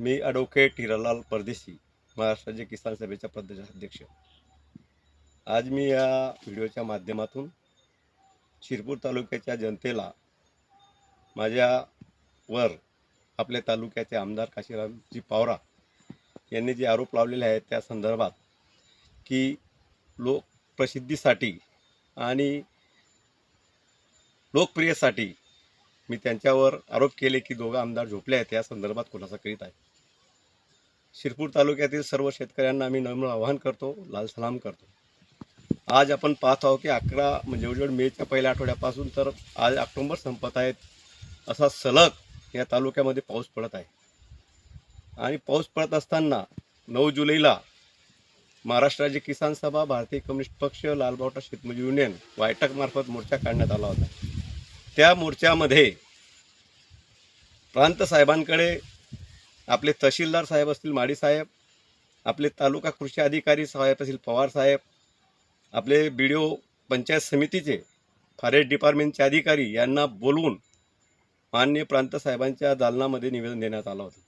मी advocate Hiralal परदेशी महाराष्ट्राचे किसान सभेचा प्रदेशाध्यक्ष आज मी या व्हिडिओच्या माध्यमातून शिरपूर तालुक्याच्या जनतेला माझ्यावर आपल्या तालुक्याचे आमदार काशीरामजी पावरा यांनी जे आरोप लावलेले आहेत त्या संदर्भात की लोक प्रसिद्धीसाठी आणि लोकप्रियसाठी मी त्यांच्यावर आरोप केले की दोघं आमदार झोपले आहेत या संदर्भात खुलासा करीत आहे. शिरपूर तालुक्यातील सर्व शेतकऱ्यांना मी नम्र आवाहन करतो लाल सलाम करतो. आज आपण पाहत आहोत की अकरा म्हणजे जवळजवळ मेच्या पहिल्या आठवड्यापासून तर आज ऑक्टोंबर संपत आहेत असा सलग या तालुक्यामध्ये पाऊस पडत आहे. आणि पाऊस पडत असताना नऊ जुलैला महाराष्ट्र राज्य किसान सभा भारतीय कम्युनिस्ट पक्ष लालबावटा शेतमजूर युनियन वायटकमार्फत मोर्चा काढण्यात आला होता. त्या मोर्चामध्ये प्रांत साहेबांकडे आपले तहसीलदार साहेब असतील माडी साहेब आपले तालुका कृषी अधिकारी साहेब असतील पवार साहेब आपले बी डी ओ पंचायत समितीचे फॉरेस्ट डिपार्टमेंटचे अधिकारी यांना बोलवून मान्य प्रांत साहेबांच्या दालनामध्ये निवेदन देण्यात आलं होतं.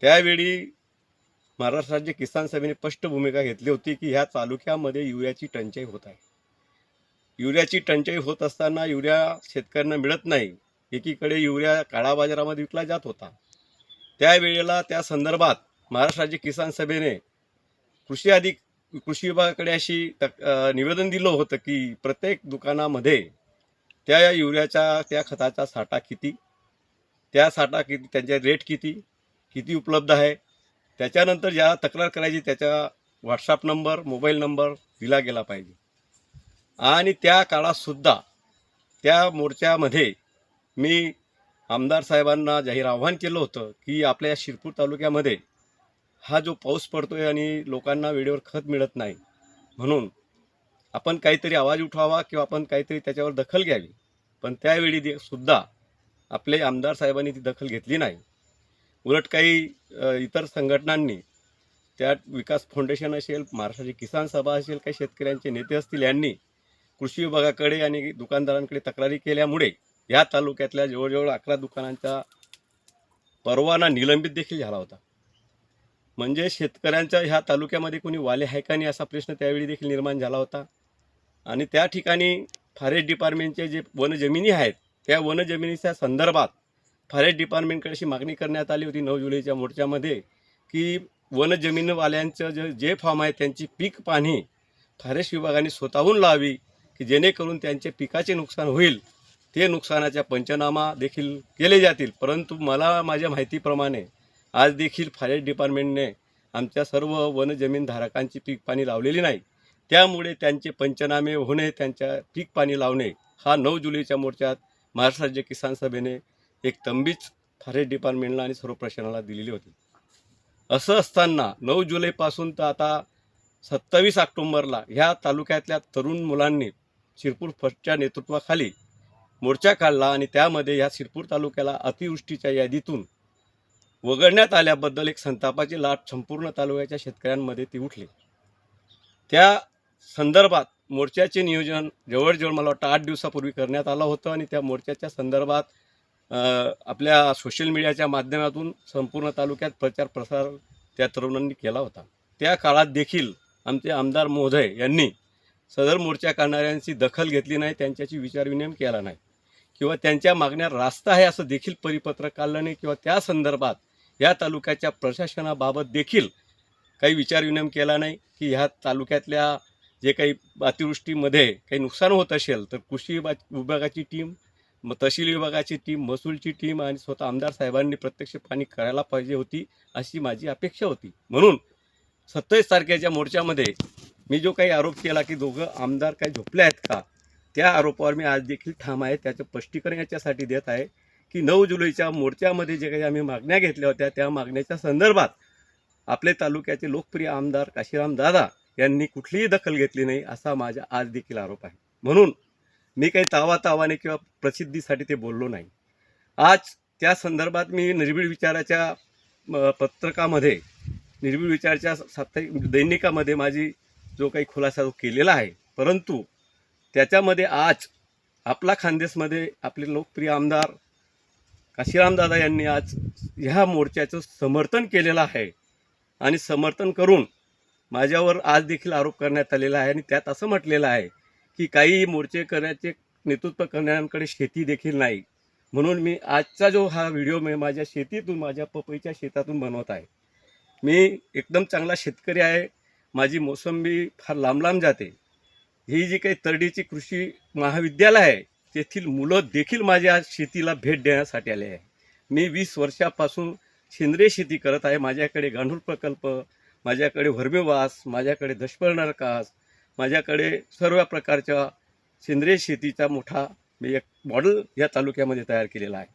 त्यावेळी महाराष्ट्र राज्य किसान सभेने स्पष्ट भूमिका घेतली होती की ह्या तालुक्यामध्ये युरियाची टंचाई होत आहे. युरियाची टंचाई होत असताना युरिया शेतकऱ्यांना मिळत नाही. एकीकडे युरिया काळा बाजारामध्ये विकला जात होता. त्यावेळेला त्या संदर्भात महाराष्ट्र राज्य किसान सभेने कृषी अधिक कृषी विभागाकडे अशी तक निवेदन दिलं होतं की प्रत्येक दुकानामध्ये त्या युरियाच्या त्या खताचा साठा किती त्या साठा किती त्यांचे रेट किती किती उपलब्ध आहे. त्याच्यानंतर ज्या तक्रार करायची त्याचा व्हॉट्सअप नंबर मोबाईल नंबर दिला गेला पाहिजे. आणि त्या काळातसुद्धा त्या मोर्चामध्ये मी आमदार साहेबांना जाहीर आव्हान केलं होतं की आपल्या या शिरपूर तालुक्यामध्ये हा जो पाऊस पडतो आहे आणि लोकांना वेळेवर खत मिळत नाही म्हणून आपण काहीतरी आवाज उठवावा किंवा आपण काहीतरी त्याच्यावर दखल घ्यावी. पण त्यावेळी सुद्धा आपले आमदार साहेबांनी ती दखल घेतली नाही. उलट काही इतर संघटनांनी त्यात विकास फाउंडेशन असेल महाराष्ट्राची किसान सभा असेल काही शेतकऱ्यांचे नेते असतील यांनी कृषी विभागाकडे आणि दुकानदारांकडे तक्रारी केल्यामुळे या तालुक्यातल्या जवळजवळ अकरा दुकानांचा परवाना निलंबित देखील झाला होता. म्हणजे शेतकऱ्यांच्या ह्या तालुक्यामध्ये कोणी वाले आहे का नाही असा प्रश्न त्यावेळी देखील निर्माण झाला होता. आणि त्या ठिकाणी फॉरेस्ट डिपार्टमेंटचे जे वनजमिनी आहेत त्या वनजमिनीच्या संदर्भात फॉरेस्ट डिपार्टमेंटकडे अशी मागणी करण्यात आली होती नऊ जुलैच्या मोर्चामध्ये की वनजमीनवाल्यांचं जे जे फॉर्म आहे त्यांची पीक पाहणी फॉरेस्ट विभागाने स्वतःहून लावी की जेणेकरून त्यांचे पिकाचे नुकसान होईल. ते नुकसानाच्या पंचनामा देखील केले जातील. परंतु मला माझ्या माहितीप्रमाणे आज देखील फॉरेस्ट डिपार्टमेंटने आमच्या सर्व वन जमीनधारकांची पीक पाणी लावलेली नाही. त्यामुळे त्यांचे पंचनामे होणे त्यांच्या पीक पाणी लावणे हा नऊ जुलैच्या मोर्चात महाराष्ट्र राज्य किसान सभेने एक तंबीच फॉरेस्ट डिपार्टमेंटला आणि सर्व प्रशासनाला दिलेली होती. असं असताना नऊ जुलैपासून तर आता सत्तावीस ऑक्टोंबरला ह्या तालुक्यातल्या तरुण मुलांनी शिरपूर फर्स्टच्या नेतृत्वाखाली मोर्चा काढला आणि त्यामध्ये ह्या शिरपूर तालुक्याला अतिवृष्टीच्या यादीतून वगळण्यात आल्याबद्दल एक संतापाची लाट संपूर्ण तालुक्याच्या शेतकऱ्यांमध्ये ती उठली. त्या संदर्भात मोर्चाचे नियोजन जवळजवळ मला वाटतं आठ दिवसापूर्वी करण्यात आलं होतं आणि त्या मोर्चाच्या संदर्भात आपल्या सोशल मीडियाच्या माध्यमातून संपूर्ण तालुक्यात प्रचार प्रसार त्या तरुणांनी केला होता. त्या काळात देखील आमचे आमदार महोदय यांनी सदर मोर्चा काढणाऱ्यांची दखल घेतली नाही त्यांच्याशी विचारविनिमय केला नाही. किंवा त्यांच्या मागण्या रास्त आहे असं देखील परिपत्रक काढलं नाही किंवा त्या संदर्भात या तालुक्याच्या प्रशासनाबाबत देखील काही विचारविनिमय केला नाही की ह्या तालुक्यातल्या जे काही अतिवृष्टीमध्ये काही नुकसान होत असेल तर कृषी विभाग विभागाची टीम म तहसील विभागाची टीम महसूलची टीम आणि स्वतः आमदार साहेबांनी प्रत्यक्ष पाणी करायला पाहिजे होती अशी माझी अपेक्षा होती. म्हणून सत्तावीस तारखेच्या मोर्चामध्ये मी जो काही आरोप केला की दोघं आमदार काही झोपले आहेत का त्या आरोपावर मी आज देखील ठाम आहे. त्याचं स्पष्टीकरण याच्यासाठी देत आहे की नऊ जुलैच्या मोर्चामध्ये जे काही आम्ही मागण्या घेतल्या होत्या त्या मागण्याच्या संदर्भात आपले तालुक्याचे लोकप्रिय आमदार काशीराम दादा यांनी कुठलीही दखल घेतली नाही असा माझा आज देखील आरोप आहे. म्हणून मी काही तावा तावाने किंवा प्रसिद्धीसाठी ते बोललो नाही. आज त्या संदर्भात मी निर्भीड विचाराच्या पत्रकामध्ये निर्भीड विचाराच्या साप्ताहिक दैनिकामध्ये माझी जो काही खुलासा जो केलेला आहे. परंतु त्याच्यामध्ये आज आपला खानदेशमध्ये आपले लोकप्रिय आमदार काशीरामदादा यांनी आज ह्या मोर्चाचं समर्थन केलेलं आहे. आणि समर्थन करून माझ्यावर आज देखील आरोप करण्यात आलेला आहे आणि त्यात असं म्हटलेलं आहे की काही मोर्चे करण्याचे नेतृत्व करणाऱ्यांकडे शेती देखील नाही. म्हणून मी आजचा जो हा व्हिडिओ मी माझ्या शेतीतून माझ्या पपईच्या शेतातून बनवत आहे. मी एकदम चांगला शेतकरी आहे. माझी मोसंबी फार लांब लांब जाते. ही जी काही तरडीची कृषी महाविद्यालय आहे तेथील मुलं देखील माझ्या शेतीला भेट देण्यासाठी आले आहे. मी वीस वर्षापासून सेंद्रिय शेती करत आहे. माझ्याकडे गांडूळ प्रकल्प माझ्याकडे व्हर्मेवास माझ्याकडे दशपर्णार कास माझ्याकडे सर्व प्रकारच्या सेंद्रिय शेतीचा मोठा मी एक मॉडेल या तालुक्यामध्ये तयार केलेला आहे.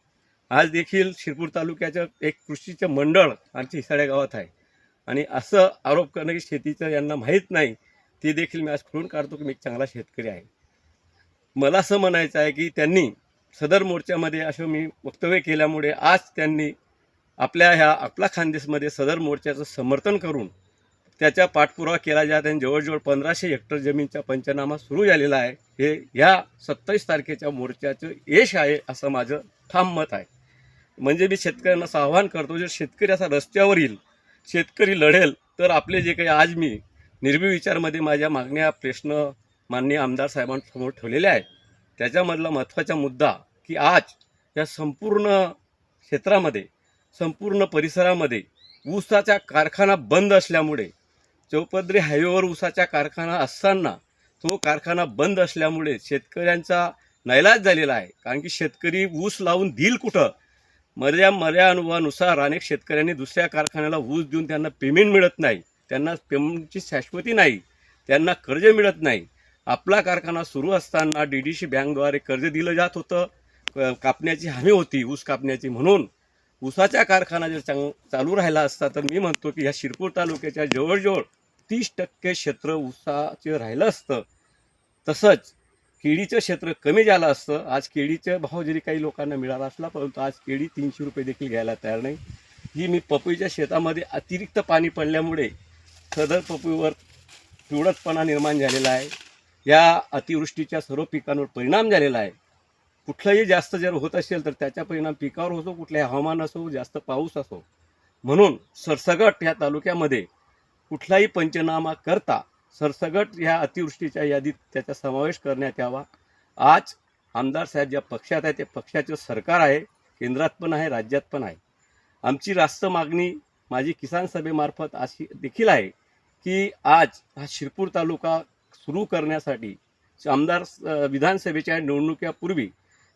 आज देखील शिरपूर तालुक्याचं एक कृषीचं मंडळ आमच्या हिसाड्या गावात आहे. आणि असं आरोप करणं की शेतीचं यांना माहीत नाही ते देखील मी आज खुलून काढतो की मी एक चांगला शेतकरी आहे. मला असं म्हणायचं आहे की त्यांनी सदर मोर्चामध्ये असं मी वक्तव्य केल्यामुळे आज त्यांनी आपल्या ह्या आपला खानदेशमध्ये सदर मोर्चाचं समर्थन करून त्याचा पाठपुरावा केला जात आणि जवळजवळ पंधराशे हेक्टर जमीनचा पंचनामा सुरू झालेला आहे. हे ह्या सत्तावीस तारखेच्या मोर्चाचं यश आहे असं माझं ठाम मत आहे. म्हणजे मी शेतकऱ्यांना असं आवाहन करतो जर शेतकरी असा रस्त्यावर येईल शेतकरी लढेल तर आपले जे काही आज मी निर्भीविचारमध्ये माझ्या मागण्या प्रश्न माननीय आमदार साहेबांसमोर ठेवलेले आहेत. त्याच्यामधला महत्त्वाचा मुद्दा की आज या संपूर्ण क्षेत्रामध्ये संपूर्ण परिसरामध्ये ऊसाचा कारखाना बंद असल्यामुळे चौपदरी हायवेवर ऊसाचा कारखाना असताना तो कारखाना बंद असल्यामुळे शेतकऱ्यांचा नैलाज झालेला आहे. कारण की शेतकरी ऊस लावून देईल कुठं? मर्या मर्या अनुभवानुसार अनेक शेतकऱ्यांनी दुसऱ्या कारखान्याला ऊस देऊन त्यांना पेमेंट मिळत नाही. त्यांना पेमेंटची शाश्वती नाही त्यांना कर्ज मिळत नाही. आपला कारखाना सुरू असताना डी डी सी बँकद्वारे कर्ज दिलं जात होतं. क- कापण्याची हमी होती ऊस कापण्याची म्हणून. ऊसाचा कारखाना जर चांग चालू राहिला असता तर मी म्हणतो की ह्या शिरपूर तालुक्याच्या जवळजवळ तीस टक्के क्षेत्र ऊसाचे राहिलं असतं. तसंच केळीचं क्षेत्र कमी झालं असतं. आज केळीचा भाव जरी काही लोकांना मिळाला असला परंतु आज केळी तीनशे रुपये देखील घ्यायला तयार नाही. ही मी पपईच्या शेतामध्ये अतिरिक्त पाणी पडल्यामुळे सदर पपईवर पिवळटपणा निर्माण झालेला आहे. या अतिवृष्टीच्या सर्व पिकांवर परिणाम झालेला आहे. कुठलंही जास्त जर होत असेल तर त्याचा परिणाम पिकावर होतो कुठलंही हवामान असो जास्त पाऊस असो. म्हणून सरसगट या तालुक्यामध्ये कुठलाही पंचनामा करता सरसगट ह्या अतिवृष्टीच्या यादीत त्याचा समावेश करण्यात यावा. आज आमदार साहेब ज्या पक्षात आहे ते पक्षाचं सरकार आहे केंद्रात पण आहे राज्यात पण आहे. आमची रास्त मागणी माझी किसान सभेमार्फत अशी देखील आहे की आज हा शिरपूर तालुका सुरू करण्यासाठी आमदार विधानसभेच्या निवडणुकीपूर्वी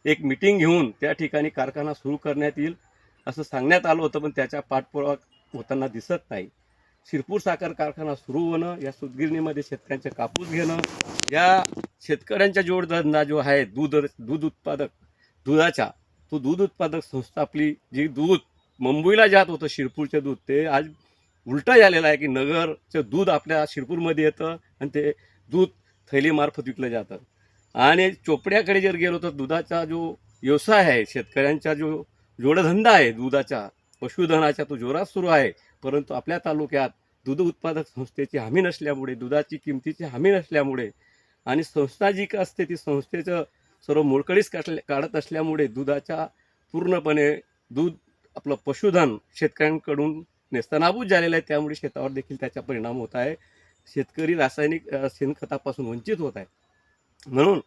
एक मिटिंग घेऊन त्या ठिकाणी कारखाना सुरू करण्यात येईल असं सांगण्यात आलं होतं पण त्याचा पाठपुरावा होताना दिसत नाही. शिरपूर साखर कारखाना सुरू होणं या सुतगिरणीमध्ये शेतकऱ्यांचे कापूस घेणं या शेतकऱ्यांचा जोडधंदा जो आहे दूध दूध उत्पादक दुधाचा तो दूध उत्पादक संस्था आपली जी दूध मुंबईला जात होतं शिरपूरचं दूध ते आज उलटं झालेला आहे की नगरचं दूध आपल्या शिरपूरमध्ये येतं आणि ते दूध थैलीमार्फत विकलं जातं. आणि चोपड्याकडे जर गेलो तर दुधाचा जो व्यवसाय आहे शेतकऱ्यांचा जो जोडधंदा आहे दुधाचा पशुधनाचा तो जोरात सुरू आहे. परंतु आपल्या तालुक्यात दूध उत्पादक संस्थेची हमी नसल्यामुळे दुधाची किमतीची हमी नसल्यामुळे आणि संस्था जी का असते ती संस्थेचं सर्व मोडकळीस काढल्या काढत असल्यामुळे दुधाच्या पूर्णपणे दूध आपलं पशुधन शेतकऱ्यांकडून नेस्तनाबूत झालेलं आहे. त्यामुळे शेतावर देखील त्याचा परिणाम होत आहे. शेतकरी रासायनिक शेणखतापासून वंचित होत आहे. म्हणून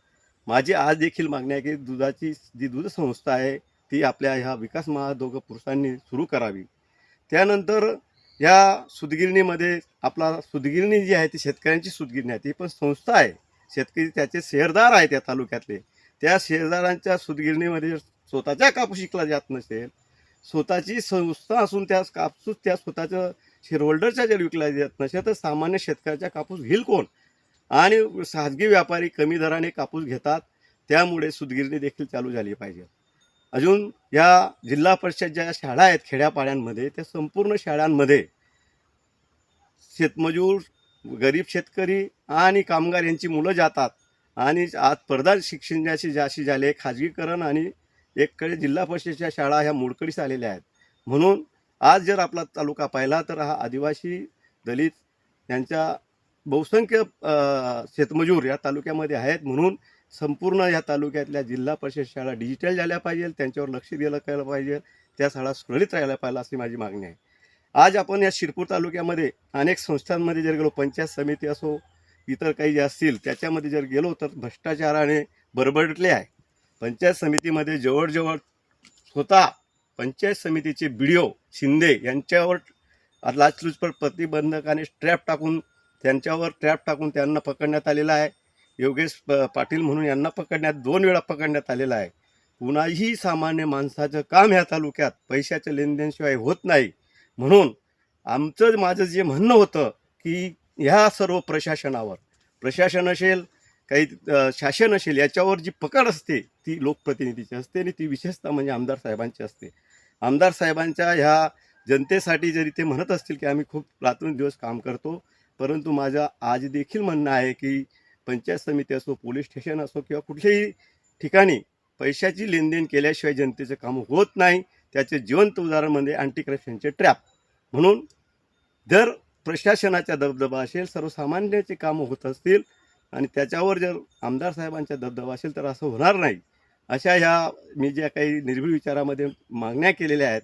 माझी आज देखील मागणी आहे की दुधाची जी दूध संस्था आहे ती आपल्या ह्या विकास महादोघ पुरुषांनी सुरू करावी. त्यानंतर या सुदगिरणीमध्ये आपला सुदगिरणी जी आहे ती शेतकऱ्यांची सुदगिरणी आहे. ती पण संस्था आहे. शेतकरी त्याचे शेअरदार आहेत त्या तालुक्यातले. त्या शेअरदारांच्या सुदगिरणीमध्ये स्वतःच्या कापूस शिकला जात नसेल स्वतःची संस्था असून त्या कापूस त्या स्वतःच्या शेअरहोल्डरच्या जर विकला जात नसेल तर सामान्य शेतकऱ्याचा कापूस घेईल कोण? आणि खाजगी व्यापारी कमी दराने कापूस घेतात त्यामुळे सुदगिरणी देखील चालू झाली पाहिजे. अजून या जिल्हा परिषद ज्या शाळा आहेत खेड्यापाड्यांमध्ये त्या संपूर्ण शाळांमध्ये शेतमजूर गरीब शेतकरी आणि कामगार यांची मुलं जातात. आणि आज प्रधान शिक्षणाची जाशी झाले खाजगीकरण आणि एककडे जिल्हा परिषदेच्या शाळा ह्या मोडकळीस आलेल्या आहेत. म्हणून आज जर आपला तालुका पाहिला तर हा आदिवासी दलित यांच्या बहुसंख्य शेतमजूर या तालुक्यामध्ये आहेत. म्हणून संपूर्ण या तालुक्यातल्या जिल्हा परिषद शाळा डिजिटल झाल्या पाहिजे त्यांच्यावर लक्ष दिलं गेलं पाहिजे त्या शाळा सुरळीत राहायला पाहिजे अशी माझी मागणी आहे. आज आपण या शिरपूर तालुक्यामध्ये अनेक संस्थांमध्ये जर गेलो पंचायत समिती असो इतर काही जे असतील त्याच्यामध्ये जर गेलो तर भ्रष्टाचाराने बरबडले आहे. पंचायत समितीमध्ये जवळजवळ स्वतः पंचायत समितीचे बी शिंदे यांच्यावर लाचलुचपत प्रतिबंधकाने ट्रॅप टाकून त्यांच्यावर ट्रॅप टाकून त्यांना पकडण्यात आलेला आहे. योगेश प- पाटील म्हणून यांना पकडण्यात दोन वेळा पकडण्यात आलेला आहे. कुणाही सामान्य माणसाचं काम ह्या तालुक्यात पैशाच्या लेनदेनशिवाय होत नाही. म्हणून आमचं माझं जे म्हणणं होतं की ह्या सर्व प्रशासनावर प्रशासन असेल काही शासन असेल याच्यावर जी पकड असते ती लोकप्रतिनिधीची असते आणि ती विशेषतः म्हणजे आमदार साहेबांची असते. आमदार साहेबांच्या ह्या जनतेसाठी जरी ते म्हणत असतील की आम्ही खूप रात्रंदिवस काम करतो परंतु माझं आज देखील म्हणणं आहे की पंचायत समिती असो पोलीस स्टेशन असो किंवा कुठल्याही ठिकाणी पैशाची लेनदेन केल्याशिवाय जनतेचं काम होत नाही त्याचे जिवंत उदाहरण म्हणजे अँटी करप्शनचे ट्रॅप म्हणून जर प्रशासनाचा दबदबा असेल सर्वसामान्याचे कामं होत असतील आणि त्याच्यावर जर आमदार साहेबांचा दबदबा असेल तर असं होणार नाही. अशा ह्या मी ज्या काही निर्भीड विचारामध्ये मागण्या केलेल्या आहेत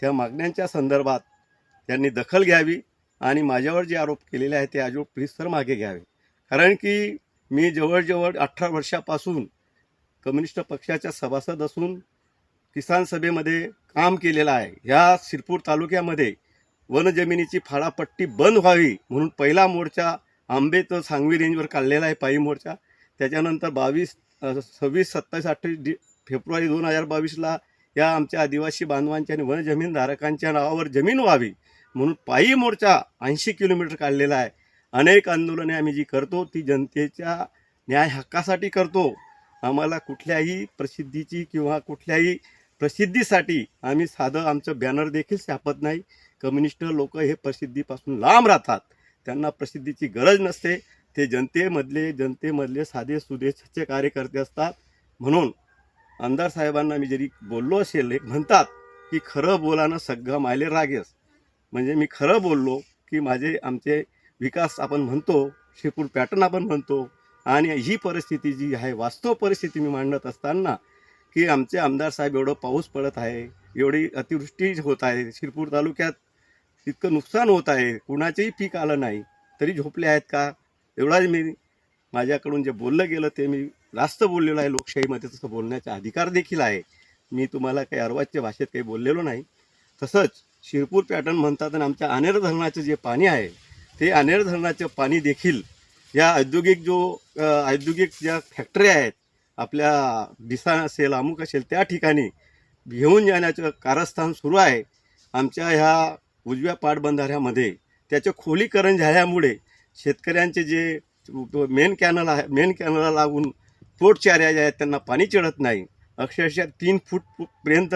त्या मागण्यांच्या संदर्भात त्यांनी दखल घ्यावी आणि माझ्यावर जे आरोप केलेले आहेत ते आरोप प्लीज मागे घ्यावे. कारण की मी जवळजवळ अठरा वर्षापासून कम्युनिस्ट पक्षाच्या सभासद असून किसान सभेमध्ये काम केलेलं आहे. ह्या शिरपूर तालुक्यामध्ये वनजमिनीची फाळापट्टी बंद व्हावी म्हणून पहिला मोर्चा आंबे तर सांगवी रेंजवर काढलेला आहे पायी मोर्चा. त्याच्यानंतर बावीस सव्वीस सत्तावीस अठ्ठावीस डि फेब्रुवारी दोन हजार बावीसला या आमच्या आदिवासी बांधवांच्या आणि वनजमीनधारकांच्या नावावर जमीन व्हावी म्हणून पायी मोर्चा ऐंशी किलोमीटर काढलेला आहे. अनेक आंदोलने आम्ही जी करतो ती जनतेच्या न्याय हक्कासाठी करतो. आम्हाला कुठल्याही प्रसिद्धीची किंवा कुठल्याही प्रसिद्धीसाठी आम्ही साधं आमचं बॅनर देखील छापत नाही. कम्युनिस्ट लोक हे प्रसिद्धीपासून लांब राहतात. त्यांना प्रसिद्धीची गरज नसते. ते जनतेमधले जनतेमधले साधे सुधे सच्चे कार्यकर्ते असतात. म्हणून आमदार साहेबांना मी जरी बोललो असेल म्हणतात की खरं बोलानं सगळं मायले रागेस. म्हणजे मी खरं बोललो की माझे आमचे विकास आपण म्हणतो शिपूर पॅटर्न आपण म्हणतो. आणि ही परिस्थिती जी आहे वास्तव परिस्थिती मी मांडत असताना की आमचे आमदार साहेब एवढं पाऊस पडत आहे एवढी अतिवृष्टी होत आहे शिरपूर तालुक्यात. इतकं नुकसान होत आहे. कुणाचंही पीक आलं नाही. तरी झोपले आहेत का? एवढाच मी माझ्याकडून जे बोललं गेलं ते मी जास्त बोललेलो आहे. लोकशाहीमध्ये तसं बोलण्याचा अधिकार देखील आहे. मी तुम्हाला काही अर्वाच्य भाषेत काही बोललेलो नाही. तसंच शिरपूर पॅटर्न म्हणतात आणि आमच्या अनेर धरणाचं जे पाणी आहे ते अनेर धरणाचं पाणी देखील या औद्योगिक जो औद्योगिक ज्या फॅक्टऱ्या आहेत आपल्या डिसा असेल अमुक असेल त्या ठिकाणी घेऊन जाण्याचं कारस्थान सुरू आहे. आमच्या ह्या उजव्या पाटबंधाऱ्यामध्ये त्याचे खोलीकरण झाल्यामुळे शेतकऱ्यांचे जे मेन कॅनल आहे मेन कॅनलला लागून पोटचाऱ्या ज्या आहेत त्यांना पाणी चढत नाही. अक्षरशः तीन फूटपर्यंत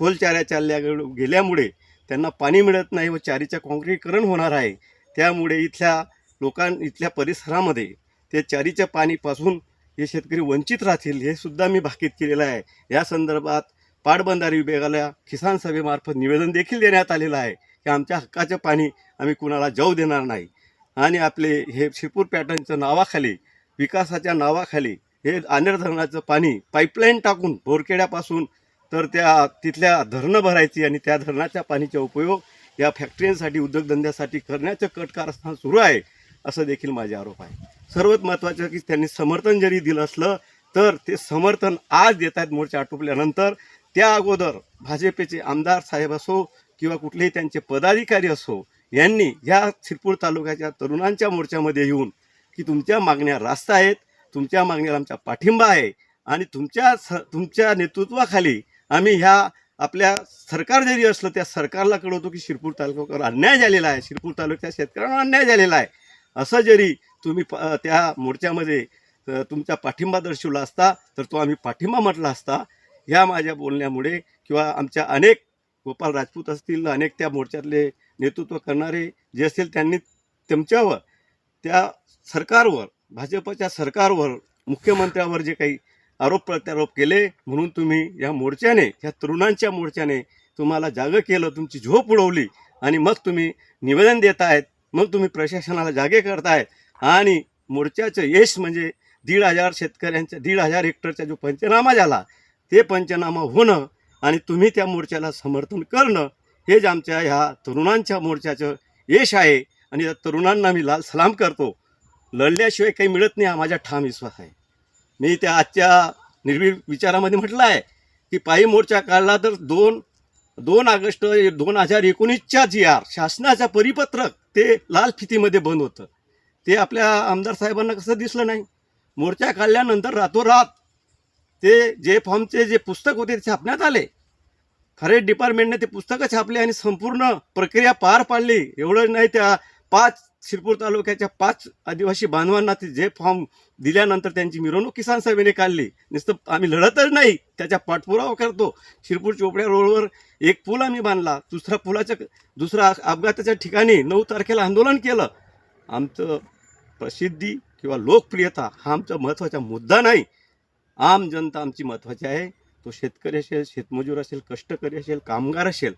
खोलचाऱ्या चालल्या गेल्यामुळे त्यांना पाणी मिळत नाही व चारीचं काँक्रीकरण होणार आहे. त्यामुळे इथल्या लोकां इथल्या परिसरामध्ये ते चारीच्या पाणीपासून हे शेतकरी वंचित राहतील हे सुद्धा मी भाकीत केलेलं आहे. या संदर्भात पाटबंधारे विभागाला किसान सभेमार्फत निवेदन देखील देण्यात आलेलं आहे. की आमच्या हक्काचं पाणी आम्ही कुणाला जाऊ देणार नाही. आणि आपले हे शिरपूर पॅटर्नच्या नावाखाली विकासाच्या नावाखाली हे आनेर धरणाचं पाणी पाईपलाईन टाकून बोरखेड्यापासून तर त्या तिथल्या धरणं भरायची आणि त्या धरणाच्या पाणीचा उपयोग या फॅक्टरींसाठी उद्योगधंद्यासाठी करण्याचं कट कारस्थान सुरू आहे असं देखील माझे आरोप आहे. सर्वात महत्त्वाचं की त्यांनी समर्थन जरी दिलं असलं तर ते समर्थन आज देत आहेत मोर्चा आटोपल्यानंतर त्या अगोदर भाजपेचे आमदार साहेब असो किंवा कुठलेही त्यांचे पदाधिकारी असो यांनी ह्या शिरपूर तालुक्याच्या तरुणांच्या मोर्चामध्ये येऊन की तुमच्या मागण्या रास्त आहेत तुमच्या मागण्याला आमचा पाठिंबा आहे आणि तुमच्या स तुमच्या नेतृत्वाखाली आम्ही ह्या आपल्या सरकार जरी असलं त्या सरकारला कळवतो की शिरपूर तालुक्यावर अन्याय झालेला आहे शिरपूर तालुक्याच्या शेतकऱ्यांना अन्याय झालेला आहे. असं जरी तुम्ही प त्या मोर्चामध्ये तुमचा पाठिंबा दर्शवला असता तर तो आम्ही पाठिंबा म्हटला असता ह्या माझ्या बोलण्यामुळे किंवा आमच्या अनेक गोपाल राजपूत असतील अनेक त्या मोर्चातले नेतृत्व करणारे जे असतील त्यांनी त्यांच्यावर त्या सरकारवर भाजपच्या सरकारवर मुख्यमंत्र्यावर जे काही आरोप प्रत्यारोप केले म्हणून तुम्ही या मोर्चाने या तरुणांच्या मोर्चाने तुम्हाला जागं केलं तुमची झोप उडवली आणि मग तुम्ही निवेदन देत आहेत मग तुम्ही प्रशासनाला जागे करतायत आणि मोर्चाचं यश म्हणजे दीड हजार शेतकऱ्यांच्या दीड हजार हेक्टरचा जो पंचनामा झाला ते पंचनामा होणं आणि तुम्ही त्या मोर्चाला समर्थन करणं हेच आमच्या ह्या तरुणांच्या मोर्चाचं यश आहे आणि या तरुणांना मी लाल सलाम करतो. लढल्याशिवाय काही मिळत नाही हा माझा ठाम विश्वास आहे. मी त्या आजच्या निर्भीड विचारामध्ये म्हटलं आहे की पायी मोर्चा काढला तर दोन दोन ऑगस्ट दोन हजार एकोणीसच्या जी आर शासनाचा परिपत्रक ते लाल फितीमध्ये बंद होतं. ते आपल्या आमदार साहेबांना कसं दिसलं नाही? मोर्चा काढल्यानंतर रातोरात ते जे फॉर्मचे जे पुस्तक होते ते छापण्यात आले. फॉरेस्ट डिपार्टमेंटने ते पुस्तकं छापले आणि संपूर्ण प्रक्रिया पार पाडली. एवढं नाही त्या पाच शिरपूर तालुक्याच्या पाच आदिवासी बांधवांना ते जे फॉर्म दिल्यानंतर त्यांची मिरवणूक किसान सभेने काढली. नुसतं आम्ही लढतच नाही. त्याचा पाठपुरावा करतो. शिरपूर चोपड्या रोडवर एक पूल आम्ही बांधला. दुसरा पुलाच्या दुसरा अपघाताच्या ठिकाणी नऊ तारखेला आंदोलन केलं. आमचं प्रसिद्धी किंवा लोकप्रियता हा आमचा महत्त्वाचा मुद्दा नाही. आम जनता आमची महत्त्वाची आहे. तो शेतकरी असेल शेतमजूर असेल कष्टकरी असेल कामगार असेल